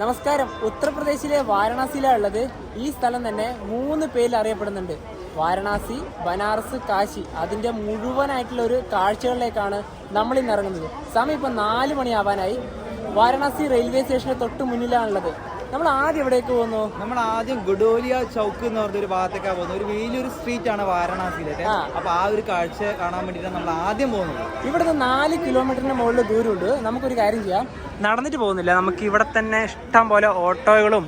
നമസ്കാരം. ഉത്തർപ്രദേശിലെ വാരണാസിയിലാണ് ഉള്ളത് ഈ സ്ഥലം തന്നെ മൂന്ന് പേരിൽ അറിയപ്പെടുന്നുണ്ട്. വാരണാസി ബനാറസ് കാശി അതിന്റെ മുഴുവനായിട്ടുള്ള ഒരു കാഴ്ചകളിലേക്കാണ് നമ്മൾ ഇന്ന് ഇറങ്ങുന്നത്. സമയം ഇപ്പം നാല് മണിയാവാനായി. വാരണാസി റെയിൽവേ സ്റ്റേഷന് തൊട്ട് മുന്നിലാണുള്ളത്. നമ്മൾ ആദ്യം എവിടേക്ക് പോകുന്നു നമ്മൾ ആദ്യം ഗുഡോലിയ ചൗക്ക് എന്ന് പറഞ്ഞ ഒരു ഭാഗത്തേക്കാ പോകുന്നത് ഒരു വലിയൊരു സ്ട്രീറ്റ് ആണ് വാരണാസിയിലെ. അപ്പൊ ആ ഒരു കാഴ്ച കാണാൻ വേണ്ടിയിട്ടാണ് നമ്മൾ ആദ്യം പോകുന്നത് ഇവിടുന്ന് നാല് കിലോമീറ്ററിന് മുകളിൽ ദൂരമുണ്ട്. നമുക്കൊരു കാര്യം ചെയ്യാം. നടന്നിട്ട് പോകുന്നില്ല. നമുക്ക് ഇവിടെ തന്നെ ഇഷ്ടം പോലെ ഓട്ടോകളും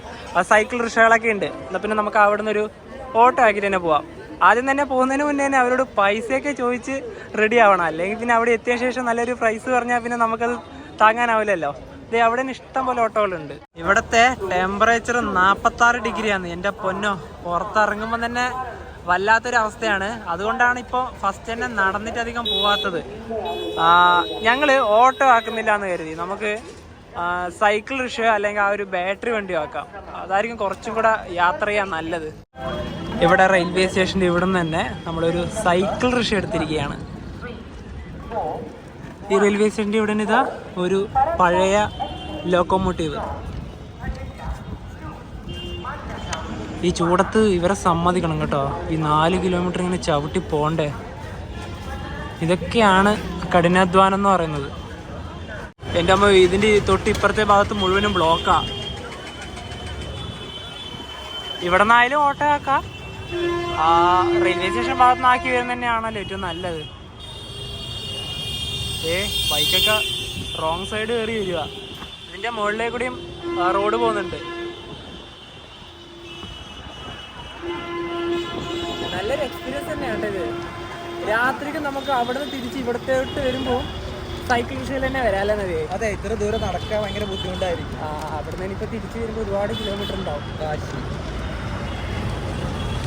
സൈക്കിൾ റിക്ഷകളൊക്കെ ഉണ്ട്. എന്നാ പിന്നെ നമുക്ക് അവിടെ നിന്ന് ഒരു ഓട്ടോ ആക്കിയിട്ട് തന്നെ പോവാം. ആദ്യം തന്നെ പോകുന്നതിന് മുന്നേ തന്നെ അവരോട് പൈസയൊക്കെ ചോദിച്ച് റെഡി ആവണം. അല്ലെങ്കിൽ പിന്നെ അവിടെ എത്തിയ ശേഷം നല്ലൊരു പ്രൈസ് പറഞ്ഞാൽ പിന്നെ നമുക്കത് താങ്ങാനാവില്ലല്ലോ. അവിടെ ഇഷ്ടം പോലെ ഓട്ടോകളുണ്ട്. ഇവിടത്തെ ടെമ്പറേച്ചർ നാൽപ്പത്തി ആറ് ഡിഗ്രിയാണ്. എന്റെ പൊന്നോ പുറത്തിറങ്ങുമ്പോൾ തന്നെ വല്ലാത്തൊരു അവസ്ഥയാണ്. അതുകൊണ്ടാണ് ഇപ്പോൾ ഫസ്റ്റ് തന്നെ നടന്നിട്ട് അധികം പോവാത്തത്. ഞങ്ങൾ ഓട്ടോ ആക്കുന്നില്ല എന്ന് കരുതി. നമുക്ക് സൈക്കിൾ റിക്ഷ അല്ലെങ്കിൽ ആ ഒരു ബാറ്ററി വണ്ടി ആക്കാം. അതായിരിക്കും കുറച്ചും കൂടെ യാത്ര ചെയ്യാൻ നല്ലത്. ഇവിടെ റെയിൽവേ സ്റ്റേഷന്റെ ഇവിടെ നിന്ന് തന്നെ നമ്മളൊരു സൈക്കിൾ റിക്ഷ എടുത്തിരിക്കുകയാണ്. ഈ റെയിൽവേ സ്റ്റേഷന്റെ ഇവിടെ ഇതാ ഒരു പഴയ ലോക്കോമോട്ടീവ്. ഈ ചൂടത്ത് ഇവരെ സമ്മതിക്കണം കേട്ടോ. ഈ നാല് കിലോമീറ്റർ ഇങ്ങനെ ചവിട്ടി പോണ്ടേ. ഇതൊക്കെയാണ് കഠിനാധ്വാനം എന്ന് പറയുന്നത്. എന്റെ അമ്മ ഇതിന്റെ തൊട്ട് ഇപ്പുറത്തെ ഭാഗത്ത് മുഴുവനും ബ്ലോക്കാ ഇവിടെ നിന്നായാലും ഓട്ടോ ആക്കാം ആ റെയിൽവേ സ്റ്റേഷൻ ഭാഗത്ത് നിന്ന് ആക്കി വരുന്നത് തന്നെയാണല്ലോ ഏറ്റവും നല്ലത്. ഏ ബൈക്കൊക്കെ റോങ് സൈഡ് കയറി വരിക. ഇതിന്റെ മുകളിലേക്ക് കൂടിയും റോഡ് പോകുന്നുണ്ട്. നല്ലൊരു എക്സ്പീരിയൻസ് തന്നെയാണ് ഇത്. രാത്രിക്ക് നമുക്ക് അവിടെ നിന്ന് തിരിച്ച് ഇവിടത്തോട്ട് വരുമ്പോൾ സൈക്കിൾ റിക്ഷയിൽ തന്നെ വരാലെന്നതേ അതെ ഇത്ര ദൂരം നടക്കാൻ ഭയങ്കര ബുദ്ധിമുട്ടായിരിക്കും. ആ അവിടെ നിന്ന് ഇനിയിപ്പോൾ തിരിച്ച് വരുമ്പോൾ ഒരുപാട് കിലോമീറ്റർ ഉണ്ടാവും. കാശി.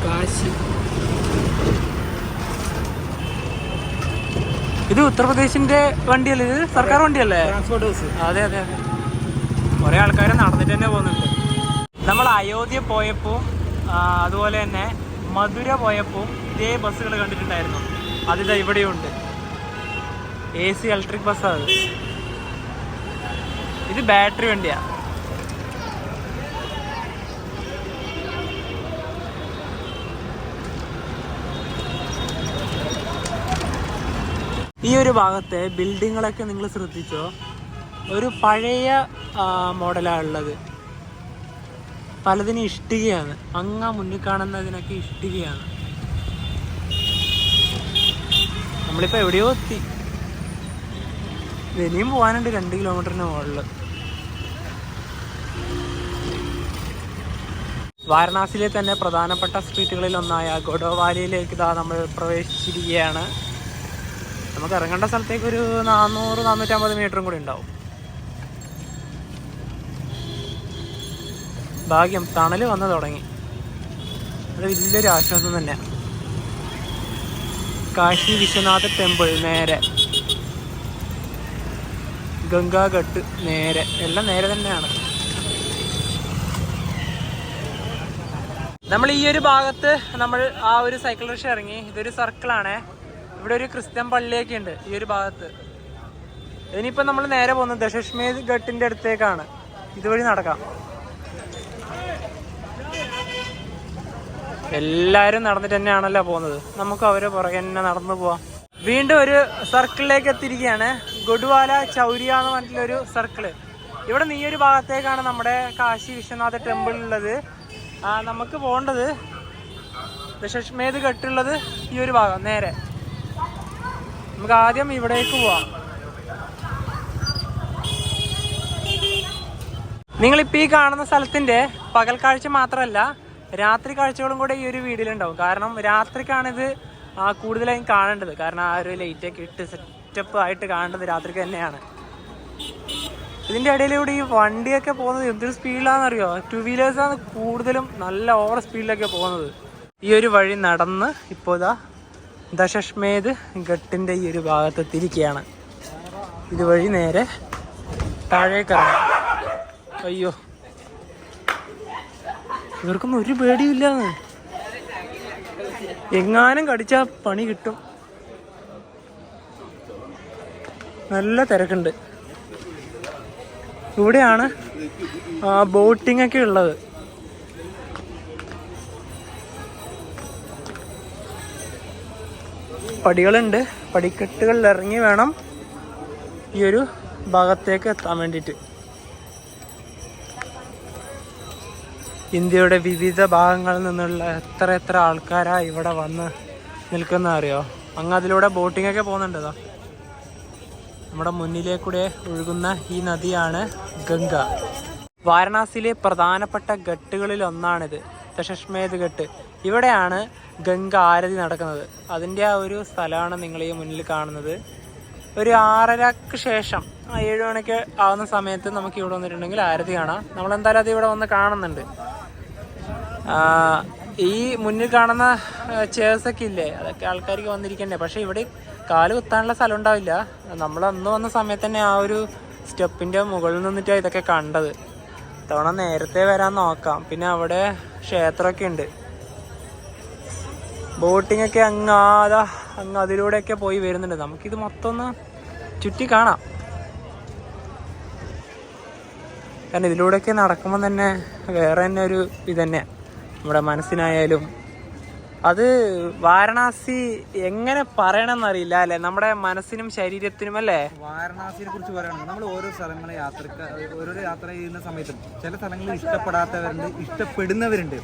കാശി. ഇത് ഉത്തർപ്രദേശിന്റെ വണ്ടിയല്ലേ? ഇത് സർക്കാർ വണ്ടിയല്ലേ? അതെ അതെ അതെ. കുറെ ആൾക്കാർ നടന്നിട്ട് തന്നെ പോകുന്നുണ്ട്. നമ്മൾ അയോധ്യ പോയപ്പോൾ അതുപോലെ തന്നെ മധുര പോയപ്പോൾ ഇതേ ബസ്സുകൾ കണ്ടിട്ടുണ്ടായിരുന്നു. അതിതാ ഇവിടെയുണ്ട്. എ സി ഇലക്ട്രിക് ബസ്സാണ് ഇത് ബാറ്ററി വണ്ടിയാ. ഈ ഒരു ഭാഗത്തെ ബിൽഡിങ്ങുകളൊക്കെ നിങ്ങൾ ശ്രദ്ധിച്ചോ? ഒരു പഴയ മോഡലാണ് ഉള്ളത്. പലതിനും ഇഷ്ടികയാണ്. അങ്ങ മുന്നിൽ കാണുന്നതിനൊക്കെ ഇഷ്ടികയാണ്. നമ്മളിപ്പോൾ എവിടെയോ എത്തി. ഇനിയും പോകാനുണ്ട് രണ്ട് കിലോമീറ്ററിന് മുകളിൽ വാരണാസിയിലെ തന്നെ പ്രധാനപ്പെട്ട സ്ട്രീറ്റുകളിൽ ഒന്നായ ഗൊഡോവാലിയിലേക്ക് ഇതാ നമ്മൾ പ്രവേശിച്ചിരിക്കുകയാണ്. നമുക്ക് ഇറങ്ങേണ്ട സ്ഥലത്തേക്ക് ഒരു നാനൂറ് നാനൂറ്റമ്പത് മീറ്ററും കൂടി ഉണ്ടാവും. ഭാഗ്യം തണൽ വന്നു തുടങ്ങി. അത് വലിയൊരു ആശ്വാസം തന്നെ കാശി വിശ്വനാഥ ടെമ്പിൾ നേരെ. ഗംഗാഘട്ട് നേരെ. എല്ലാം നേരെ തന്നെയാണ്. നമ്മൾ ഈ ഒരു ഭാഗത്ത് നമ്മൾ ആ ഒരു സൈക്കിൾ റിക്ഷ ഇറങ്ങി. ഇതൊരു സർക്കിളാണേ ഇവിടെ ഒരു ക്രിസ്ത്യൻ പള്ളിയൊക്കെ ഉണ്ട് ഈ ഒരു ഭാഗത്ത്. ഇനിയിപ്പോൾ നമ്മൾ നേരെ പോകുന്നത് ദശഷ്മേധ് ഘട്ടിന്റെ അടുത്തേക്കാണ്. ഇതുവഴി നടക്കാം. എല്ലാരും നടന്നിട്ട് തന്നെയാണല്ലോ പോകുന്നത്. നമുക്ക് അവരെ പുറകെ തന്നെ നടന്നു പോവാം. വീണ്ടും ഒരു സർക്കിളിലേക്ക് എത്തിയിരിക്കുകയാണ്. ഗുഡ്വാല ചൗരിയ എന്ന് പറഞ്ഞിട്ടുള്ളൊരു സർക്കിൾ. ഇവിടെ നീ ഒരു ഭാഗത്തേക്കാണ് നമ്മുടെ കാശി വിശ്വനാഥ ടെമ്പിൾ ഉള്ളത്. നമുക്ക് പോകേണ്ടത് ദശഷ്മേധ് കെട്ടുള്ളത് ഈ ഒരു ഭാഗം നേരെ. നമുക്ക് ആദ്യം ഇവിടേക്ക് പോവാം. നിങ്ങളിപ്പോൾ ഈ കാണുന്ന സ്ഥലത്തിന്റെ പകൽ കാഴ്ച മാത്രമല്ല രാത്രി കാഴ്ചകളും കൂടെ ഈ ഒരു വീഡിയോയിലുണ്ടാവും കാരണം രാത്രിക്കാണിത് കൂടുതലായും കാണേണ്ടത്. കാരണം ആ ഒരു ലൈറ്റ് ഒക്കെ ഇട്ട് സെറ്റപ്പ് ആയിട്ട് കാണേണ്ടത് രാത്രിക്ക് തന്നെയാണ്. ഇതിന്റെ ഇടയിലൂടെ ഈ വണ്ടിയൊക്കെ പോകുന്നത് എന്തൊരു സ്പീഡിലാണെന്നറിയോ ടു വീലേഴ്സാണ് കൂടുതലും നല്ല ഓവർ സ്പീഡിലൊക്കെ പോകുന്നത്. ഈ ഒരു വഴി നടന്ന് ഇപ്പോൾ ഇതാ ദശഷ്മേധ് ഘട്ടിന്റെ ഈ ഒരു ഭാഗത്തെത്തിയിരിക്കുകയാണ്. ഇതുവഴി നേരെ താഴേക്ക് അയ്യോ. ഇവർക്കൊന്നും ഒരു പേടിയില്ലാന്ന് എങ്ങാനും കടിച്ചാൽ പണി കിട്ടും. നല്ല തിരക്കുണ്ട്. ഇവിടെയാണ് ബോട്ടിംഗ് ഒക്കെ ഉള്ളത്. പടികളുണ്ട്. പടിക്കെട്ടുകളിൽ ഇറങ്ങി വേണം ഈ ഒരു ഭാഗത്തേക്ക് എത്താൻ വേണ്ടിയിട്ട്. ഇന്ത്യയുടെ വിവിധ ഭാഗങ്ങളിൽ നിന്നുള്ള എത്ര എത്ര ആൾക്കാരാ ഇവിടെ വന്ന് നിൽക്കുന്ന അറിയോ അങ്ങ് അതിലൂടെ ബോട്ടിങ്ങൊക്കെ ഒക്കെ പോകുന്നുണ്ട് ഇതാ നമ്മുടെ മുന്നിലേക്കൂടെ ഒഴുകുന്ന ഈ നദിയാണ് ഗംഗ. വാരണാസിയിലെ പ്രധാനപ്പെട്ട ഘട്ടുകളിൽ ഒന്നാണിത്. ദശശ്മേത് ഘട്ട്. ഇവിടെയാണ് ഗംഗ ആരതി നടക്കുന്നത്. അതിന്റെ ആ ഒരു സ്ഥലമാണ് നിങ്ങൾ ഈ മുന്നിൽ കാണുന്നത്. ഒരു ആറരക്ക് ശേഷം ആ ഏഴ് മണിക്ക് ആവുന്ന സമയത്ത് നമുക്ക് ഇവിടെ വന്നിട്ടുണ്ടെങ്കിൽ ആരതി കാണാം. നമ്മൾ എന്തായാലും അത് ഇവിടെ വന്ന് കാണുന്നുണ്ട്. ഈ മുന്നിൽ കാണുന്ന ചേഴ്സൊക്കെ ഇല്ലേ? അതൊക്കെ ആൾക്കാർക്ക് വന്നിരിക്കണ്ടേ? പക്ഷേ ഇവിടെ കാൽ കുത്താനുള്ള സ്ഥലം ഉണ്ടാവില്ല. നമ്മൾ അന്ന് വന്ന സമയത്ത് തന്നെ ആ ഒരു സ്റ്റെപ്പിന്റെ മുകളിൽ നിന്നിട്ടാണ് ഇതൊക്കെ കണ്ടത്. തവണ നേരത്തെ വരാൻ നോക്കാം. പിന്നെ അവിടെ ക്ഷേത്രമൊക്കെ ഉണ്ട്. ബോട്ടിംഗ് ഒക്കെ അങ്ങ് ആതാ അങ്ങ് അതിലൂടെയൊക്കെ പോയി വരുന്നുണ്ട്. നമുക്കിത് മൊത്തം ഒന്ന് ചുറ്റി കാണാം. കാരണം ഇതിലൂടെയൊക്കെ നടക്കുമ്പോൾ തന്നെ വേറെ തന്നെ ഒരു ഇത് തന്നെയാണ് നമ്മുടെ മനസ്സിനായാലും അത് വാരണാസി എങ്ങനെ പറയണമെന്ന് അറിയില്ല അല്ലെ? നമ്മുടെ മനസ്സിനും ശരീരത്തിനും അല്ലേ? വാരണാസിനെ കുറിച്ച് പറയുകയാണെങ്കിൽ നമ്മൾ ഓരോ സ്ഥലങ്ങളെ യാത്രയ്ക്ക് ഓരോ യാത്ര ചെയ്യുന്ന സമയത്തും ചില സ്ഥലങ്ങളിൽ ഇഷ്ടപ്പെടാത്തവരുണ്ട് ഇഷ്ടപ്പെടുന്നവരുണ്ട്.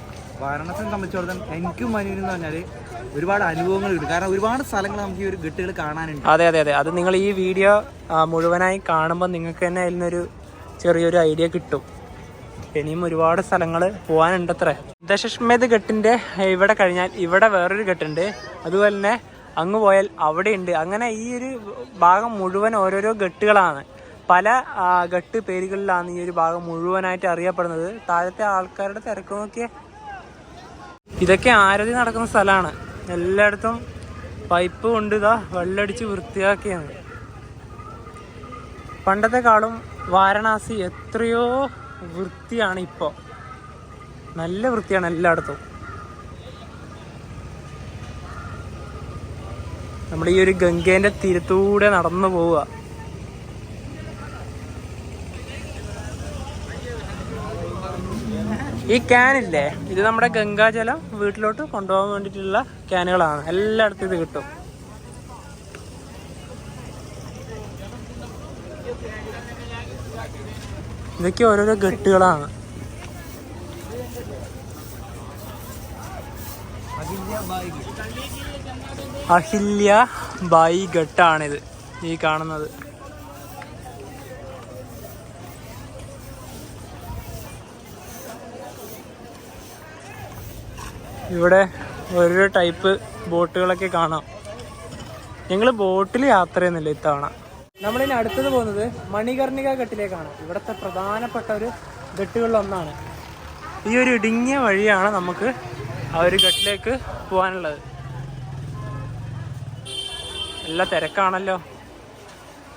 വാരണാസിനെ സംബന്ധിച്ചിടത്തോളം എനിക്കും മനുവിനും എന്ന് പറഞ്ഞാൽ ഒരുപാട് അനുഭവങ്ങൾ കിട്ടും കാരണം ഒരുപാട് സ്ഥലങ്ങൾ നമുക്ക് ഈ ഒരു ഗട്ടുകൾ കാണാനുണ്ട്. അതെ അതെ അതെ. അത് നിങ്ങൾ ഈ വീഡിയോ മുഴുവനായി കാണുമ്പോൾ നിങ്ങൾക്ക് തന്നെ അതിൽ നിന്നൊരു ചെറിയൊരു ഐഡിയ കിട്ടും. ഇനിയും ഒരുപാട് സ്ഥലങ്ങൾ പോകാനുണ്ട് അത്ര ദശശ്മേധ് ഘട്ടിന്റെ ഇവിടെ കഴിഞ്ഞാൽ ഇവിടെ വേറൊരു ഘട്ടുണ്ട്. അതുപോലെ തന്നെ അങ്ങ് പോയാൽ അവിടെയുണ്ട്. അങ്ങനെ ഈ ഒരു ഭാഗം മുഴുവൻ ഓരോരോ ഘട്ടുകളാണ്. പല ഘട്ട് പേരുകളിലാണ് ഈ ഒരു ഭാഗം മുഴുവനായിട്ട് അറിയപ്പെടുന്നത്. താഴത്തെ ആൾക്കാരുടെ തിരക്ക് നോക്കിയ. ഇതൊക്കെ ആരതി നടക്കുന്ന സ്ഥലമാണ്. എല്ലായിടത്തും പൈപ്പ് കൊണ്ട് ഇതാ വെള്ളടിച്ച് വൃത്തിയാക്കിയാണ്. പണ്ടത്തെക്കാളും വാരണാസി എത്രയോ വൃത്തിയാണ് ഇപ്പോൾ നല്ല വൃത്തിയാണ് എല്ലായിടത്തും. നമ്മൾ ഈ ഒരു ഗംഗേന്റെ തീരത്തൂടെ നടന്നു പോവുക. ഈ ക്യാനില്ലേ? ഇത് നമ്മുടെ ഗംഗാജലം വീട്ടിലോട്ട് കൊണ്ടുപോകാൻ വേണ്ടിയിട്ടുള്ള ക്യാനുകളാണ്. എല്ലായിടത്തും ഇത് കിട്ടും. ഇതൊക്കെ ഓരോരോ ഗട്ടുകളാണ് അഹില്യ ബായി ഘട്ടാണിത് ഈ കാണുന്നത്. ഇവിടെ ഓരോരോ ടൈപ്പ് ബോട്ടുകളൊക്കെ കാണാം. ഞങ്ങൾ ബോട്ടിൽ യാത്ര ചെയ്യുന്നില്ല ഇത്തവണ. നമ്മളിനി അടുത്തത് പോകുന്നത് മണികർണിക ഘട്ടിലേക്കാണ് ഇവിടുത്തെ പ്രധാനപ്പെട്ട ഒരു ഘട്ടുകളിലൊന്നാണ് ഈ ഒരു ഇടുങ്ങിയ വഴിയാണ് നമുക്ക് ആ ഒരു ഘട്ടിലേക്ക് പോകാനുള്ളത്. നല്ല തിരക്കാണല്ലോ.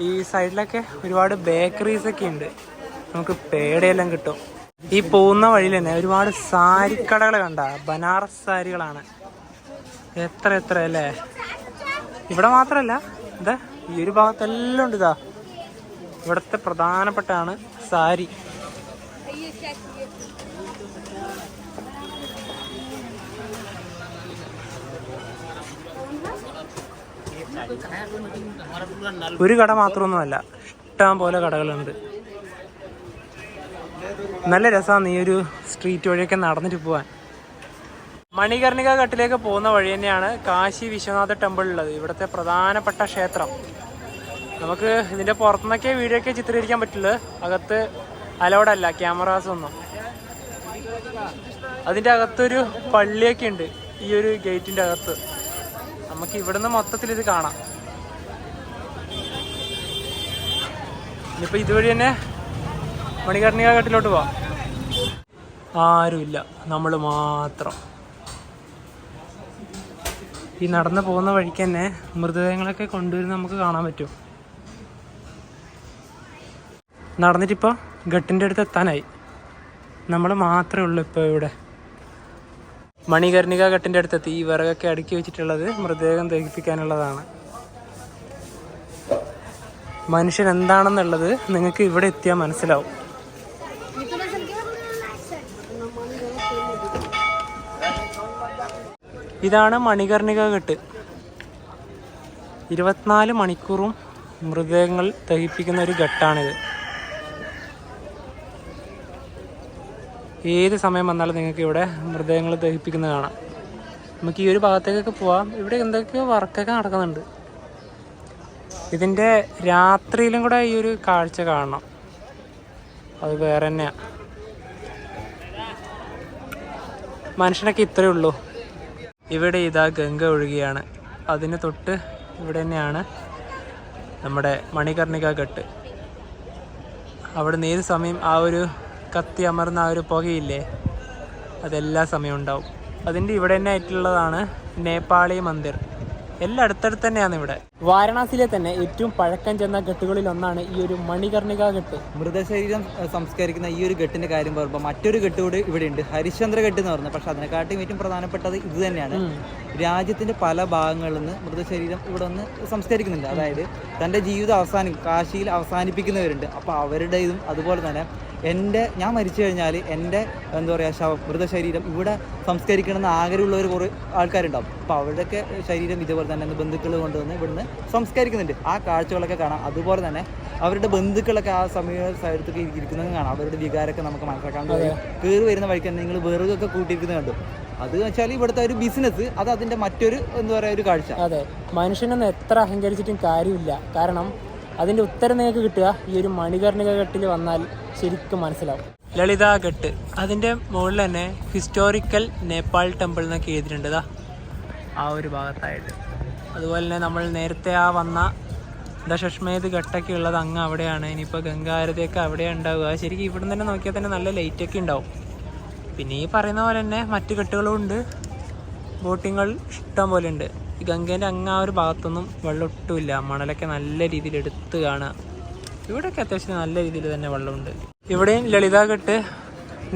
ഈ സൈഡിലൊക്കെ ഒരുപാട് ബേക്കറീസ് ഒക്കെ ഉണ്ട്. നമുക്ക് പേടയെല്ലാം കിട്ടും. ഈ പോകുന്ന വഴിയിൽ തന്നെ ഒരുപാട് സാരിക്കടകൾ കണ്ട. ബനാറസ് സാരികളാണ്. എത്ര എത്ര അല്ലേ? ഇവിടെ മാത്രമല്ല. ഇതാ ഈ ഒരു ഭാഗത്തെല്ലാം ഉണ്ട് ഇതാ. ഇവിടുത്തെ പ്രധാനപ്പെട്ടാണ് സാരി. ഒരു കട മാത്രമൊന്നുമല്ല ഇഷ്ടം പോലെ കടകളുണ്ട്. നല്ല രസമാണ് ഈ ഒരു സ്ട്രീറ്റ് വഴിയൊക്കെ നടന്നിട്ട് പോവാൻ. മണികർണിക ഘട്ടിലേക്ക് പോകുന്ന വഴി തന്നെയാണ് കാശി വിശ്വനാഥ ടെമ്പിൾ ഉള്ളത്. ഇവിടുത്തെ പ്രധാനപ്പെട്ട ക്ഷേത്രം. നമുക്ക് ഇതിന്റെ പുറത്തുനിന്നൊക്കെ വീഡിയോ ഒക്കെ ചിത്രീകരിക്കാൻ പറ്റുള്ളൂ അകത്ത് അലൗഡല്ല ക്യാമറാസ് ഒന്നും. അതിന്റെ അകത്തൊരു പള്ളിയൊക്കെ ഉണ്ട്. ഈ ഒരു ഗേറ്റിന്റെ അകത്ത്. നമുക്ക് ഇവിടുന്ന് മൊത്തത്തിൽ ഇത് കാണാം. ഇനിയിപ്പോ ഇതുവഴി തന്നെ മണികർണിക ഘട്ടിലോട്ട് പോവാം. ആരുമില്ല. നമ്മൾ മാത്രം. ഈ നടന്നു പോകുന്ന വഴിക്ക് തന്നെ മൃതദേഹങ്ങളൊക്കെ കൊണ്ടുവരുന്ന നമുക്ക് കാണാൻ പറ്റും. നടന്നിട്ടിപ്പോൾ ഘട്ടിന്റെ അടുത്ത് എത്താനായി. നമ്മൾ മാത്രമേ ഉള്ളൂ ഇപ്പോൾ ഇവിടെ. മണികർണിക ഘട്ടിന്റെ അടുത്തെത്തി ഈ വിറകൊക്കെ അടുക്കി വെച്ചിട്ടുള്ളത് മൃതദേഹം ദഹിപ്പിക്കാനുള്ളതാണ്. മനുഷ്യൻ എന്താണെന്നുള്ളത് നിങ്ങൾക്ക് ഇവിടെ എത്തിയാൽ മനസ്സിലാവും. ഇതാണ് മണികർണിക കെട്ട്. ഇരുപത്തിനാല് മണിക്കൂറും മൃതദേഹങ്ങൾ ദഹിപ്പിക്കുന്ന ഒരു ഘട്ടാണിത്. ഏത് സമയം വന്നാലും നിങ്ങൾക്ക് ഇവിടെ മൃതദേഹങ്ങൾ ദഹിപ്പിക്കുന്നത് കാണാം. നമുക്ക് ഈ ഒരു ഭാഗത്തേക്കൊക്കെ പോവാം. ഇവിടെ എന്തൊക്കെയോ വർക്കൊക്കെ നടക്കുന്നുണ്ട്. ഇതിന്റെ രാത്രിയിലും കൂടെ ഈ ഒരു കാഴ്ച കാണണം. അത് വേറെ തന്നെയാണ് മനുഷ്യനൊക്കെ ഇത്രയേ ഉള്ളൂ. ഇവിടെ ഇതാ ഗംഗ ഒഴുകിയാണ്. അതിന് തൊട്ട് ഇവിടെ തന്നെയാണ് നമ്മുടെ മണികർണിക ഘട്ട്. അവിടെ നിന്ന് ഏത് സമയം ആ ഒരു കത്തി അമർന്ന ആ ഒരു പുകയില്ലേ? അതെല്ലാ സമയം ഉണ്ടാവും. അതിന്റെ ഇവിടെ തന്നെ ആയിട്ടുള്ളതാണ് നേപ്പാളി മന്ദിർ. എല്ലാം അടുത്തടുത്ത് തന്നെയാണ് ഇവിടെ. വാരണാസിയിലെ തന്നെ ഏറ്റവും പഴക്കം ചെന്ന ഘട്ടുകളിൽ ഒന്നാണ് ഈ ഒരു മണികർണിക ഘട്ട്. മൃതശരീരം സംസ്കരിക്കുന്ന ഈ ഒരു ഘട്ടിന്റെ കാര്യം പറയുമ്പോൾ മറ്റൊരു ഘട്ട് കൂടി ഇവിടെ ഉണ്ട്. ഹരിശ്ചന്ദ്ര ഘട്ട് എന്ന് പറയുന്നത് പക്ഷെ അതിനെക്കാട്ടും ഏറ്റവും പ്രധാനപ്പെട്ടത് ഇത് തന്നെയാണ്. രാജ്യത്തിന്റെ പല ഭാഗങ്ങളിൽ നിന്ന് മൃതശരീരം ഇവിടെ ഒന്ന് സംസ്കരിക്കുന്നുണ്ട്. അതായത് തന്റെ ജീവിതം അവസാനം കാശിയിൽ അവസാനിപ്പിക്കുന്നവരുണ്ട്. അപ്പോൾ അവരുടെ ഇതും അതുപോലെ തന്നെ എന്റെ ഞാൻ മരിച്ചു കഴിഞ്ഞാൽ എന്റെ എന്താ പറയുക ശവം മൃതശരീരം ഇവിടെ സംസ്കരിക്കണമെന്ന് ആഗ്രഹമുള്ളവർ കുറേ ആൾക്കാരുണ്ടാവും. അപ്പോൾ അവരുടെയൊക്കെ ശരീരം ഇതുപോലെ തന്നെ ബന്ധുക്കൾ കൊണ്ടുവന്ന് ഇവിടുന്ന് സംസ്കരിക്കുന്നുണ്ട്. ആ കാഴ്ചകളൊക്കെ കാണാം. അതുപോലെ തന്നെ അവരുടെ ബന്ധുക്കളൊക്കെ ആ സമയ സ്ഥലത്തൊക്കെ ഇരിക്കുന്നത് കാണാം. അവരുടെ വികാരമൊക്കെ നമുക്ക് മനസ്സിലാക്കാൻ കഴിയും. കയറി വരുന്ന വഴിക്ക് തന്നെ നിങ്ങൾ വെറുകൊക്കെ കൂട്ടിയിരിക്കുന്നത് കണ്ടു. അത് വെച്ചാൽ ഇവിടുത്തെ ഒരു ബിസിനസ് അത് അതിന്റെ മറ്റൊരു എന്താ പറയുക ഒരു കാഴ്ച. അതെ. മനുഷ്യനൊന്നും എത്ര അഹങ്കരിച്ചിട്ടും കാര്യമില്ല. കാരണം അതിന്റെ ഉത്തരം നിങ്ങൾക്ക് കിട്ടുക. ഈ ഒരു മണികർണിക ഘട്ടിൽ വന്നാൽ ശരിക്കും മനസ്സിലാവും. ലളിത ഘട്ട് അതിന്റെ മുകളിൽ തന്നെ ഹിസ്റ്റോറിക്കൽ നേപ്പാൾ ടെമ്പിൾ എന്നൊക്കെ എഴുതിയിട്ടുണ്ട്. ആ ഒരു ഭാഗത്തായിട്ട് അതുപോലെ തന്നെ നമ്മൾ നേരത്തെ ആ വന്ന ദശഷ്മേത് ഘട്ടൊക്കെ ഉള്ളത് അങ്ങ് അവിടെയാണ്. ഇനിയിപ്പോൾ ഗംഗാരതിയൊക്കെ അവിടെയാണ് ഉണ്ടാവുക. ശരിക്കും ഇവിടെ തന്നെ നോക്കിയാൽ തന്നെ നല്ല ലൈറ്റൊക്കെ ഉണ്ടാവും. പിന്നെ ഈ പറയുന്ന പോലെ തന്നെ മറ്റു ഘട്ടുകളും ഉണ്ട്. ബോട്ടിങ്ങൾ ഇഷ്ടം പോലെ ഉണ്ട്. ഈ ഗംഗേന്റെ അങ്ങ് ആ ഒരു ഭാഗത്തൊന്നും വെള്ളം ഒട്ടുമില്ല മണലൊക്കെ നല്ല രീതിയിൽ എടുത്ത് കാണുക. ഇവിടെയൊക്കെ അത്യാവശ്യം നല്ല രീതിയിൽ തന്നെ വെള്ളമുണ്ട്. ഇവിടെയും ലളിത കെട്ട്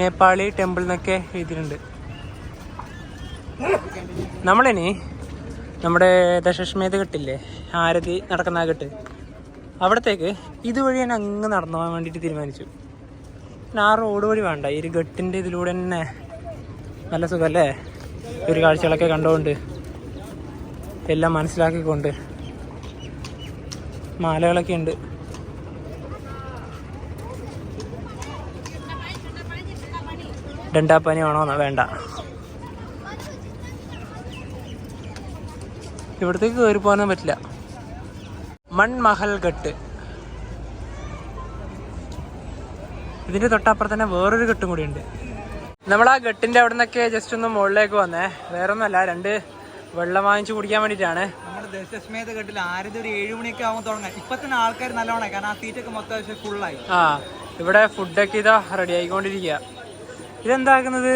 നേപ്പാളി ടെമ്പിൾ എന്നൊക്കെ എഴുതിയിട്ടുണ്ട്. നമ്മളിനി നമ്മുടെ ദശശ്മേധ കെട്ടില്ലേ? ആരതി നടക്കുന്ന കെട്ട്. അവിടത്തേക്ക് ഇതുവഴി തന്നെ അങ്ങ് നടന്നു പോകാൻ വേണ്ടിയിട്ട് തീരുമാനിച്ചു. ആ റോഡ് വഴി വേണ്ട. ഈ ഒരു ഘട്ടിന്റെ ഇതിലൂടെ തന്നെ നല്ല സുഖമല്ലേ ഒരു കാഴ്ചകളൊക്കെ കണ്ടുകൊണ്ട് എല്ലാം മനസ്സിലാക്കിക്കൊണ്ട് മാലകളൊക്കെ ഉണ്ട്. ഡണ്ടാപ്പനി ആണോന്നാ വേണ്ട. ഇവിടത്തേക്ക് കയറി പോകാനൊന്നും പറ്റില്ല. മൺമഹൽ ഘട്ട് ഇതിന്റെ തൊട്ടപ്പുറത്ത് തന്നെ വേറൊരു ഘട്ടും കൂടിയുണ്ട് നമ്മൾ ആ ഘട്ടിന്റെ അവിടെ നിന്നൊക്കെ ജസ്റ്റ് ഒന്ന് മുകളിലേക്ക് വന്നേ. വേറെ ഒന്നല്ല രണ്ട് വെള്ളം വാങ്ങിച്ചു കുടിക്കാൻ വേണ്ടിയിട്ടാണ്. നമ്മുടെ ദശസ്മേധ ഘട്ടിൽ ആരത് ഒരു ഏഴ് മണിയൊക്കെ ആകുമ്പോൾ തുടങ്ങാം. ഇപ്പൊ തന്നെ ആൾക്കാർ നല്ലോണം കാരണം ആ സീറ്റൊക്കെ മൊത്തം ഫുള്ളായി ആ ഇവിടെ ഫുഡൊക്കെ ഇതാ റെഡി ആയിക്കൊണ്ടിരിക്കുക. ഇതെന്താക്കുന്നത്?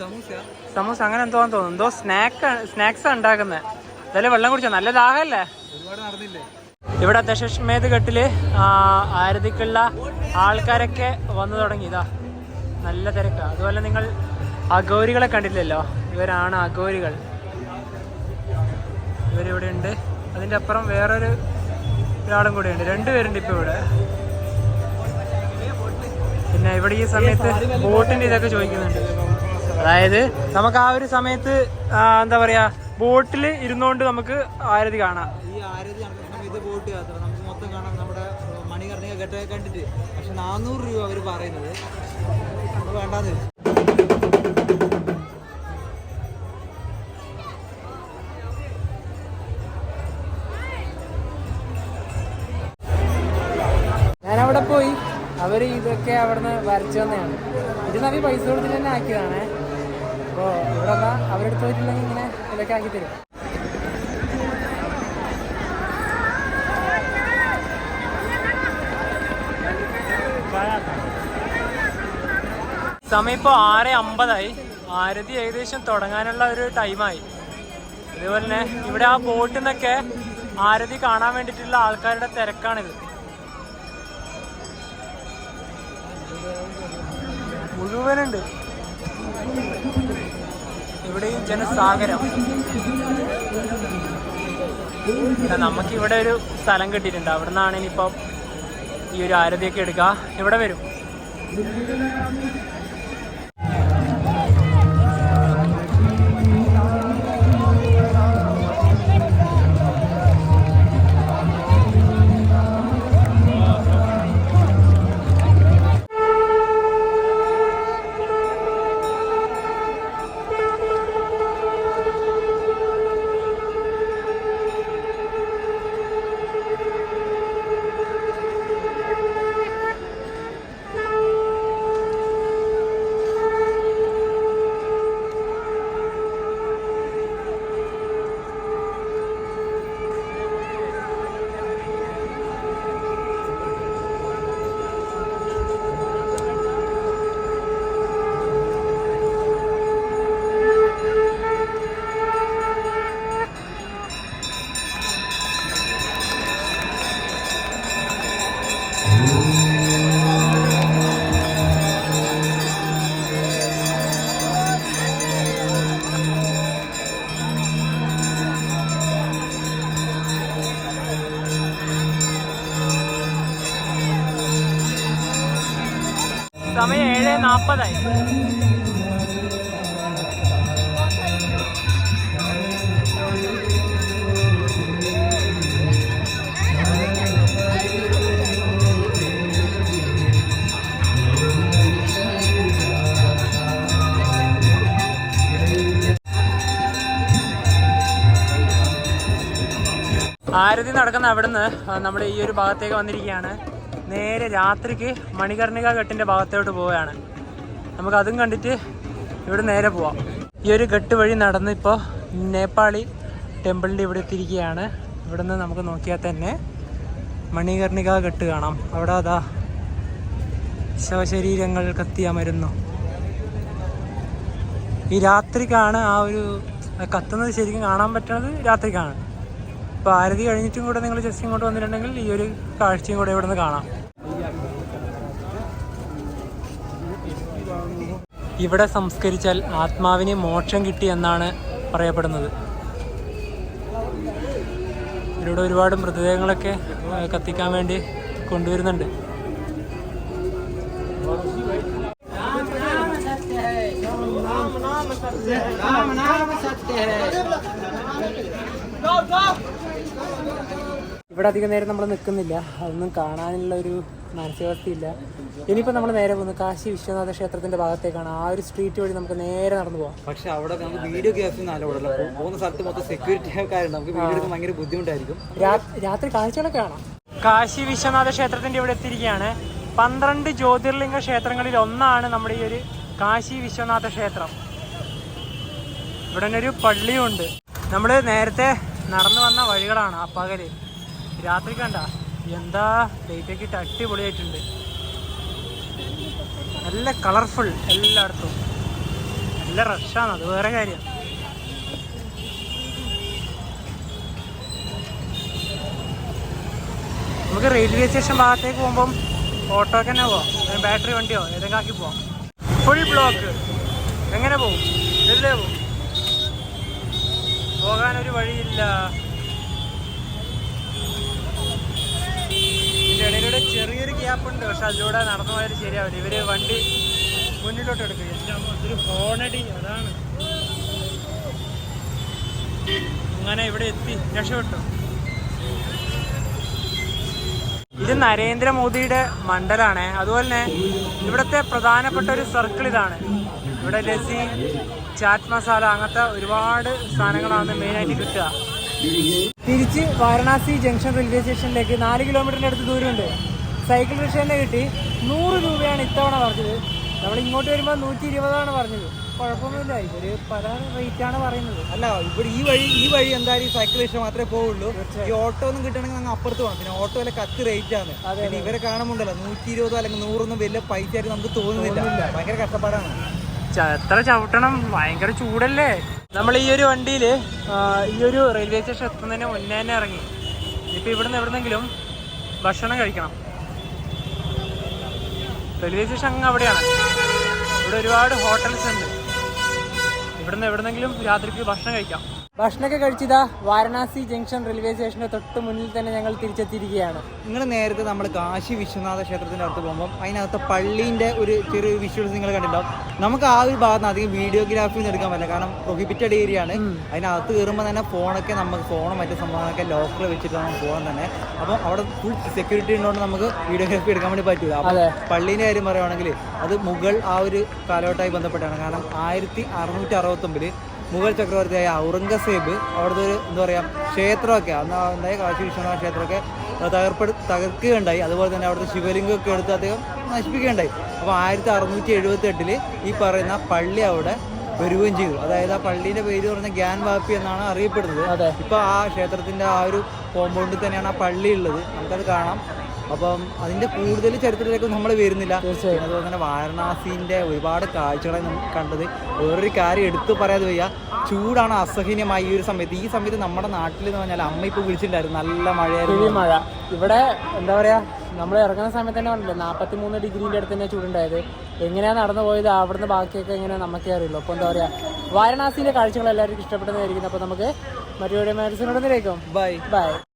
സമൂസ. സമൂസ അങ്ങനെ എന്തോ തോന്നുന്നു. എന്തോ സ്നാക്ക് സ്നാക്സ് ഉണ്ടാക്കുന്നത് എന്തായാലും വെള്ളം കുടിച്ചോ? നല്ല ദാഹമല്ലേ ഒരുപാട് നടന്നില്ലേ? ഇവിടെ ദശമേത് ഘട്ടിൽ ആ, ആരതിക്കുള്ള ആൾക്കാരൊക്കെ വന്നു തുടങ്ങി. ഇതാ. നല്ല തിരക്കാണ് അതുപോലെ നിങ്ങൾ അഗോരികളെ കണ്ടില്ലല്ലോ? ഇവരാണ് അഗോരികൾ ഇവരിവിടെ ഉണ്ട്. അതിന്റെ അപ്പുറം വേറൊരു ഒരാളും കൂടെ ഉണ്ട് രണ്ടുപേരുണ്ട് ഇപ്പോൾ ഇവിടെ. പിന്നെ ഇവിടെ ഈ സമയത്ത് ബോട്ടിന്റെ ഇതൊക്കെ ചോദിക്കുന്നുണ്ട്. അതായത് നമുക്ക് ആ ഒരു സമയത്ത് എന്താ പറയാ ബോട്ടിൽ ഇരുന്നുകൊണ്ട് നമുക്ക് ആരതി കാണാം. ഈ ആരതി ഇത് ബോട്ട് യാത്ര നമുക്ക് മൊത്തം കാണാം നമ്മുടെ മണികർണിക ഘട്ടമൊക്കെ കണ്ടിട്ട്. പക്ഷെ നാനൂറ് രൂപ അവർ പറയുന്നത്. വേണ്ടാന്ന് അവിടെ പോയി. അവർ ഇതൊക്കെ അവിടുന്ന് വരച്ചു തന്നെയാണ്. ഇത് നവി പൈസ കൊടുത്തിട്ട് തന്നെ ആക്കിയതാണ്. അപ്പോൾ ഇവിടെ അവരെടുത്ത് പോയിട്ടില്ലെങ്കിൽ ഇങ്ങനെ ഇതൊക്കെ ആക്കി തരും. സമയം ഇപ്പോൾ ആറ് അമ്പതായി. ആരതി ഏകദേശം തുടങ്ങാനുള്ള ഒരു ടൈമായി. അതുപോലെ തന്നെ ഇവിടെ ആ ബോട്ടിൽ നിന്നൊക്കെ ആരതി കാണാൻ വേണ്ടിയിട്ടുള്ള ആൾക്കാരുടെ തിരക്കാണിത്. മുഴുവനുണ്ട്. ഇവിടെയും ജനസാഗരം. നമുക്ക് ഇവിടെ ഒരു സ്ഥലം കിട്ടിയിട്ടുണ്ട്. അവിടെ നിന്നാണ് ഇനിയിപ്പം ഈ ഒരു ആരതിയൊക്കെ എടുക്കുക. ഇവിടെ വരും. സമയം ഏഴ് നാൽപ്പതായി ആരതി നടക്കുന്ന അവിടുന്ന് നമ്മുടെ ഈ ഒരു ഭാഗത്തേക്ക് വന്നിരിക്കുകയാണ്. നേരെ രാത്രിക്ക് മണികർണിക ഘട്ടിന്റെ ഭാഗത്തോട്ട് പോവുകയാണ്. നമുക്ക് അതും കണ്ടിട്ട് ഇവിടെ നേരെ പോവാം. ഈ ഒരു ഘട്ട് വഴി നടന്ന് ഇപ്പോൾ നേപ്പാളി ടെമ്പിളിന്റെ ഇവിടെ എത്തിയിരിക്കുകയാണ്. ഇവിടുന്ന് നമുക്ക് നോക്കിയാൽ തന്നെ മണികർണിക ഘട്ട് കാണാം. അവിടെ അതാ ശവശരീരങ്ങൾ കത്തിയമരുന്നു ഈ രാത്രിക്കാണ് ആ ഒരു കത്തുന്നത് ശരിക്കും കാണാൻ പറ്റുന്നത് രാത്രിക്കാണ്. അപ്പോൾ ആരതി കഴിഞ്ഞിട്ടും കൂടെ നിങ്ങൾ ജസ്റ്റ് ഇങ്ങോട്ട് വന്നിട്ടുണ്ടെങ്കിൽ ഈ ഒരു കാഴ്ചയും കൂടെ ഇവിടെ നിന്ന് കാണാം. ഇവിടെ സംസ്കരിച്ചാൽ ആത്മാവിന് മോക്ഷം കിട്ടി എന്നാണ് പറയപ്പെടുന്നത്. ഇവിടെ ഒരുപാട് മൃതദേഹങ്ങളൊക്കെ കത്തിക്കാൻ വേണ്ടി കൊണ്ടുവരുന്നുണ്ട്. ഇവിടെ അധികം നേരം നമ്മൾ നിൽക്കുന്നില്ല അതൊന്നും കാണാനുള്ള ഒരു മാനസികാവസ്ഥയില്ല. ഇനിയിപ്പോൾ നമ്മൾ നേരെ പോകുന്നത് കാശി വിശ്വനാഥ ക്ഷേത്രത്തിന്റെ ഭാഗത്തേക്കാണ് ആ ഒരു സ്ട്രീറ്റ് വഴി നമുക്ക് നേരെ നടന്നു പോവാം. പക്ഷെ അവിടെ നമുക്ക് നല്ല ഇവിടെ പോകുന്ന സ്ഥലത്ത് മൊത്തം സെക്യൂരിറ്റി നമുക്ക് വീഡിയോ എടുക്കാൻ ഭയങ്കര ബുദ്ധിമുട്ടായിരിക്കും. രാത്രി കാഴ്ചകളൊക്കെ കാണാം. കാശി വിശ്വനാഥ ക്ഷേത്രത്തിന്റെ ഇവിടെ എത്തിയിരിക്കുകയാണ്. പന്ത്രണ്ട് ജ്യോതിർലിംഗ ക്ഷേത്രങ്ങളിൽ ഒന്നാണ് നമ്മുടെ ഈ ഒരു കാശി വിശ്വനാഥ ക്ഷേത്രം. ഇവിടെ തന്നെ ഒരു പള്ളിയുണ്ട്. നമ്മൾ നേരത്തെ നടന്നു വന്ന വഴികളാണ് ആ പകൽ. രാത്രി കണ്ട. എന്താ? ലൈറ്റൊക്കെ അടിപൊളിയായിട്ടുണ്ട്. നല്ല കളർഫുൾ എല്ലായിടത്തും. നല്ല റഷാണ് അത് വേറെ കാര്യം. നമുക്ക് റെയിൽവേ സ്റ്റേഷൻ ഭാഗത്തേക്ക് പോകുമ്പം ഓട്ടോക്ക് തന്നെ പോവാം. ബാറ്ററി വണ്ടിയോ ഏതൊക്കെ ആക്കി പോവാം. ഫുൾ ബ്ലോക്ക് എങ്ങനെ പോകും പോകും പോകാനൊരു വഴിയില്ല ഇതിന്റെ ഇടയിലൂടെ ചെറിയൊരു ഗ്യാപ്പ് ഉണ്ട്. പക്ഷെ അതിലൂടെ നടന്നു പോയാൽ ശരിയാവില്ല. ഇവർ വണ്ടി മുന്നിലോട്ട് എടുക്കും. എല്ലാം ഫോണടി അതാണ്. അങ്ങനെ ഇവിടെ എത്തി രക്ഷപ്പെട്ടു. ഇത് നരേന്ദ്രമോദിയുടെ മണ്ഡലാണ്. അതുപോലെ തന്നെ ഇവിടുത്തെ പ്രധാനപ്പെട്ട ഒരു സർക്കിൾ ഇതാണ്. ഇവിടെ ലസ്സി ചാറ്റ് മസാല അങ്ങനത്തെ ഒരുപാട് സാധനങ്ങളാണ് മെയിനായിട്ട് കിട്ടുക. തിരിച്ച് വാരണാസി ജംഗ്ഷൻ റെയിൽവേ സ്റ്റേഷനിലേക്ക് നാല് കിലോമീറ്ററിന്റെ അടുത്ത് ദൂരമുണ്ട്. സൈക്കിൾ റിക്ഷ തന്നെ കിട്ടി. നൂറ് രൂപയാണ് ഇത്തവണ പറഞ്ഞത്. നമ്മൾ ഇങ്ങോട്ട് വരുമ്പോൾ നൂറ്റി ഇരുപതാണ് പറഞ്ഞത്. കുഴപ്പമൊന്നുമില്ല. ഇവർ പല റേറ്റാണ് പറയുന്നത്. അല്ല ഇവിടെ ഈ വഴി ഈ വഴി എന്തായാലും ഈ സൈക്കിൾ ഇഷ്ടം മാത്രമേ പോവുള്ളൂ. ഈ ഓട്ടോ ഒന്നും കിട്ടണമെങ്കിൽ അങ്ങ് അപ്പുറത്ത് പോകണം. പിന്നെ ഓട്ടോ വില കത്ത് റേറ്റ് ആണ്. പിന്നെ ഇവരെ കാണുമ്പോണ്ടല്ലോ നൂറ്റി ഇരുപതോ അല്ലെങ്കിൽ നൂറൊന്നും വലിയ പൈസ ആയിട്ട് നമുക്ക് തോന്നുന്നില്ല. ഭയങ്കര കഷ്ടപ്പാടാണ്. എത്ര ചവിട്ടണം? ഭയങ്കര ചൂടല്ലേ? നമ്മൾ ഈ ഒരു വണ്ടിയിൽ ഈ ഒരു റെയിൽവേ സ്റ്റേഷൻ എത്തുന്നതിന് മുന്നേ തന്നെ ഇറങ്ങി. ഇപ്പം ഇവിടുന്ന് എവിടുന്നെങ്കിലും ഭക്ഷണം കഴിക്കണം. റെയിൽവേ സ്റ്റേഷൻ അങ്ങ് അവിടെയാണ് ഇവിടെ ഒരുപാട് ഹോട്ടൽസ് ഉണ്ട്. ഇവിടുന്ന് എവിടെന്നെങ്കിലും രാത്രിക്ക് ഭക്ഷണം കഴിക്കാം. ഭക്ഷണമൊക്കെ കഴിച്ചതാ വാരണാസി ജംഗ്ഷൻ റെയിൽവേ സ്റ്റേഷന്റെ തൊട്ട് മുന്നിൽ തന്നെ ഞങ്ങൾ തിരിച്ചെത്തിയിരിക്കുകയാണ്. നിങ്ങൾ നേരത്തെ നമ്മൾ കാശി വിശ്വനാഥ ക്ഷേത്രത്തിന്റെ അടുത്ത് പോകുമ്പോൾ അതിനകത്ത് പള്ളീന്റെ ഒരു ചെറിയ വിഷ്വൽസ് നിങ്ങൾ കണ്ടിട്ടുണ്ടാവും. നമുക്ക് ആ ഒരു ഭാഗത്ത് അധികം വീഡിയോഗ്രാഫി ഒന്നും എടുക്കാൻ പറ്റില്ല. കാരണം പ്രൊഹിബിറ്റഡ് ഏരിയ ആണ്. അതിനകത്ത് കയറുമ്പോൾ തന്നെ ഫോണൊക്കെ നമുക്ക് ഫോണും മറ്റു സംഭവങ്ങളൊക്കെ ലോക്കറിൽ വെച്ചിട്ട് നമുക്ക് പോകാൻ തന്നെ. അപ്പം അവിടെ ഫുൾ സെക്യൂരിറ്റി ഉള്ളതുകൊണ്ട് നമുക്ക് വീഡിയോഗ്രാഫി എടുക്കാൻ വേണ്ടി പറ്റില്ല. പള്ളീന്റെ കാര്യം പറയുവാണെങ്കിൽ അത് മുഗൾ ആ ഒരു കാലഘട്ടമായി ബന്ധപ്പെട്ടാണ്. കാരണം ആയിരത്തി അറുന്നൂറ്റി അറുപത്തൊമ്പതിൽ മുഗൾ ചക്രവർത്തിയായ ഔറംഗസേബ് അവിടുത്തെ ഒരു എന്താ പറയുക ക്ഷേത്രമൊക്കെ അന്ന് ഉണ്ടായ കാശി വിശ്വനാഥ ക്ഷേത്രമൊക്കെ തകർപ്പെടു തകർക്കുകയുണ്ടായി. അതുപോലെ തന്നെ അവിടുത്തെ ശിവലിംഗമൊക്കെ എടുത്ത് അദ്ദേഹം നശിപ്പിക്കുകയുണ്ടായി. അപ്പോൾ ആയിരത്തി അറുന്നൂറ്റി എഴുപത്തി എട്ടിൽ ഈ പറയുന്ന പള്ളി അവിടെ വരികയും ചെയ്തു. അതായത് ആ പള്ളിയുടെ പേര് പറഞ്ഞ ഗ്യാൻ വാപ്പി എന്നാണ് അറിയപ്പെടുന്നത്. ഇപ്പോൾ ആ ക്ഷേത്രത്തിന്റെ ആ ഒരു കോമ്പൗണ്ടിൽ തന്നെയാണ് ആ പള്ളി ഉള്ളത്. നമുക്കത് കാണാം. അപ്പം അതിന്റെ കൂടുതൽ ചരിത്രത്തിലേക്ക് നമ്മൾ വരുന്നില്ല. തീർച്ചയായും. അതുപോലെ തന്നെ വാരണാസിന്റെ ഒരുപാട് കാഴ്ചകളെ കണ്ടത്. വേറൊരു കാര്യം എടുത്തു പറയാതെ വയ്യ. ചൂടാണ് അസഹനീയമായി ഈ ഒരു സമയത്ത്. ഈ സമയത്ത് നമ്മുടെ നാട്ടിൽ എന്ന് പറഞ്ഞാൽ അമ്മ ഇപ്പോൾ വിളിച്ചിട്ടുണ്ടായിരുന്നു. നല്ല മഴയായിരുന്നു. മഴ. ഇവിടെ എന്താ പറയാ നമ്മൾ ഇറങ്ങുന്ന സമയത്ത് തന്നെ പറഞ്ഞില്ലേ നാൽപ്പത്തി മൂന്ന് ഡിഗ്രീന്റെ അടുത്ത് തന്നെ ചൂടുണ്ടായത്. എങ്ങനെയാണ് നടന്നു പോയത് അവിടുന്ന് ബാക്കിയൊക്കെ എങ്ങനെ നമുക്കേ അറിയുള്ളൂ. അപ്പോൾ എന്താ പറയാ വാരണാസിയിലെ കാഴ്ചകൾ എല്ലാവർക്കും ഇഷ്ടപ്പെട്ടതായിരിക്കും അപ്പോൾ നമുക്ക് മറ്റൊരു മെഡിസിനോടൊന്നിലേക്കും ബൈ. ബൈ.